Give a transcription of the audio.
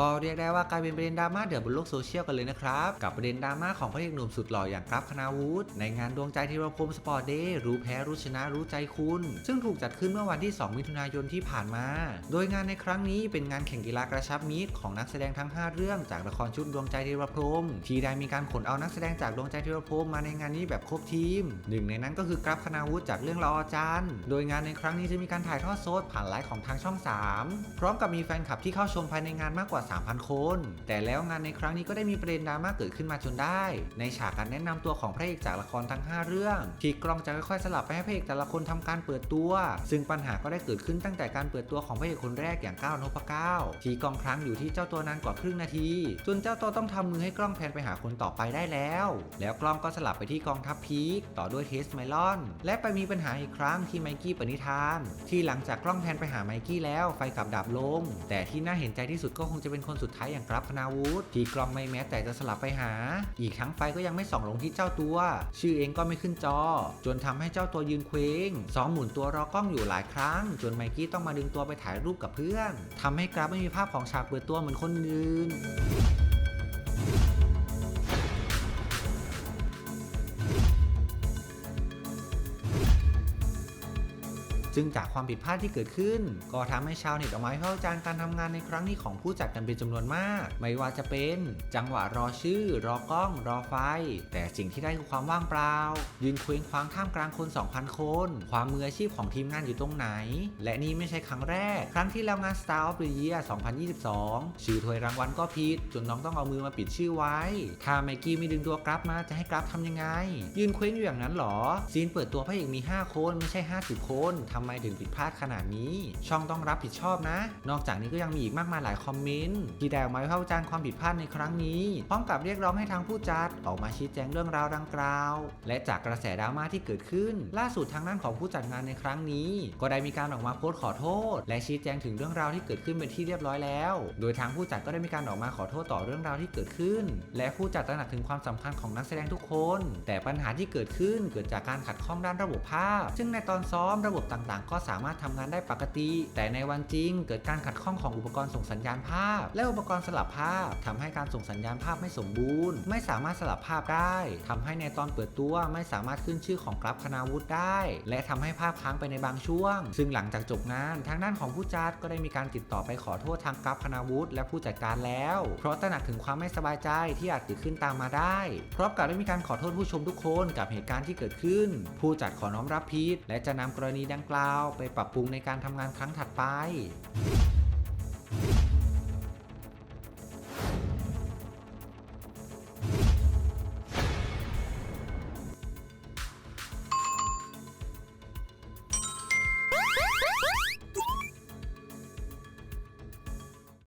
ก็เรียกได้ว่ากลายเป็นประเด็นดราม่าเดือดบนโลกโซเชียลกันเลยนะครับ กับประเด็นดราม่าของพระเอกหนุ่มสุดหล่ออย่างกราฟคณาวุฒิในงานดวงใจธีรพรหมสปอร์ตเดย์รู้แพ้รู้ชนะรู้ใจคุณ ซึ่งถูกจัดขึ้นเมื่อวันที่ 2 มิถุนายนที่ผ่านมา โดยงานในครั้งนี้เป็นงานแข่งกีฬากระชับมิตรของนักแสดงทั้ง 5 เรื่องจากละครชุดดวงใจธีรพรมที่ได้มีการขนเอานักแสดงจากดวงใจธีรพรมมาในงานนี้แบบครบทีมหนึ่งในนั้นก็คือกราฟคณาวุฒิจากเรื่องละอจันโดยงานในครั้งนี้จะมีการถ่ายทอดสดผ่านไลฟ์ของทางช่อง 3 พร้อมกับมีแฟนคลับที่เข้าชมภายในงานมากกว่า3,000 คน แต่แล้วงานในครั้งนี้ก็ได้มีประเด็นดราม่าเกิดขึ้นมาจนได้ ในฉากการแนะนำตัวของพระเอกจากละครทั้ง 5 เรื่อง ที่กล้องจะค่อยๆสลับไปให้พระเอกแต่ละคนทำการเปิดตัว ซึ่งปัญหาก็ได้เกิดขึ้นตั้งแต่การเปิดตัวของพระเอกคนแรกอย่างก้าวนพก้าวที่กล้องครั้งอยู่ที่เจ้าตัวนานกว่าครึ่งนาที จนเจ้าตัวต้องทำมือให้กล้องแพนไปหาคนต่อไปได้แล้ว แล้วกล้องก็สลับไปที่กองทัพพีคต่อด้วยเทสไมลอน และไปมีปัญหาอีกครั้งที่ไมกี้ปณิธาน ที่หลังจากกล้องแพนไปหาไมกี้แล้วไฟกลับดับลง แต่ที่น่าเห็นใจที่สุดก็คงจะเป็นคนสุดท้ายอย่างกรับคนาวุธที่กล้องไม่แม้แต่จะสลับไปหา อีกทั้งไฟก็ยังไม่ส่องลงที่เจ้าตัว ชื่อเองก็ไม่ขึ้นจอ จนทำให้เจ้าตัวยืนเคว้งซ้อมหมุนตัวรอกล้องอยู่หลายครั้ง จนไมกี้ต้องมาดึงตัวไปถ่ายรูปกับเพื่อนทำให้กราฟไม่มีภาพของฉากเปิดตัวเหมือนคนอื่น ซึ่งจากความผิดพลาดที่เกิดขึ้น ก็ทำให้ชาวเน็ตออกมาวิพากษ์วิจารณ์การทำงานในครั้งนี้ของผู้จัดกันเป็นจำนวนมาก ไม่ว่าจะเป็นจังหวะรอชื่อ รอกล้อง รอไฟ แต่สิ่งที่ได้คือความว่างเปล่า ยืนเคว้งคว้างท่ามกลางคน 2,000 คน ความมืออาชีพของทีมงานอยู่ตรงไหน และนี่ไม่ใช่ครั้งแรก ครั้งที่แล้วงาน Star of the Year 2022 ชื่อถ้วยรางวัลก็ผิดจนน้องต้องเอามือมาปิดชื่อไว้ ถ้าไมกี้ไม่ดึงตัวกราฟมาจะให้กราฟทำยังไง ยืนเคว้งอยู่อย่างนั้นหรอ ซีนเปิดตัวพระเอกมี 5 คนไม่ใช่ 50 คนทำไมถึงผิดพลาดขนาดนี้ ช่องต้องรับผิดชอบนะ นอกจากนี้ก็ยังมีอีกมากมายหลายคอมเมนต์ที่ได้ออกมาวิพากษ์วิจารณ์ความผิดพลาดในครั้งนี้พร้อมกับเรียกร้องให้ทางผู้จัดออกมาชี้แจงเรื่องราวดังกล่าว และจากกระแสดราม่าที่เกิดขึ้น ล่าสุดทางด้านของผู้จัดงานในครั้งนี้ ก็ได้มีการออกมาโพสต์ขอโทษ และชี้แจงถึงเรื่องราวที่เกิดขึ้นเป็นที่เรียบร้อยแล้ว โดยทางผู้จัดก็ได้มีการออกมาขอโทษต่อเรื่องราวที่เกิดขึ้น และผู้จัดตระหนักถึงความสำคัญของนักแสดงทุกคน แต่ปัญหาที่เกิดขึ้นเกิดจากการขัดข้องด้านระบบภาพ ซึ่งในตอนซ้อมระบบต่างๆก็สามารถทำงานได้ปกติ แต่ในวันจริง เกิดการขัดข้องของอุปกรณ์ส่งสัญญาณภาพ และอุปกรณ์สลับภาพทำให้การส่งสัญญาณภาพไม่สมบูรณ์ ไม่สามารถสลับภาพได้ทำให้ในตอนเปิดตัวไม่สามารถขึ้นชื่อของกราฟคณาวุฒิได้ และทำให้ภาพค้างไปในบางช่วง ซึ่งหลังจากจบงานทางด้านของผู้จัดก็ได้มีการติดต่อไปขอโทษทางกราฟคณาวุฒิและผู้จัดการแล้ว เพราะตระหนักถึงความไม่สบายใจที่อาจเกิดขึ้นตามมาได้พร้อมกับได้มีการขอโทษผู้ชมทุกคนกับเหตุการณ์ที่เกิดขึ้น ผู้จัดขอน้อมรับผิดและจะนำกรณีดังกล่าวราไปปรับปรุงในการทำงานครั้งถัดไป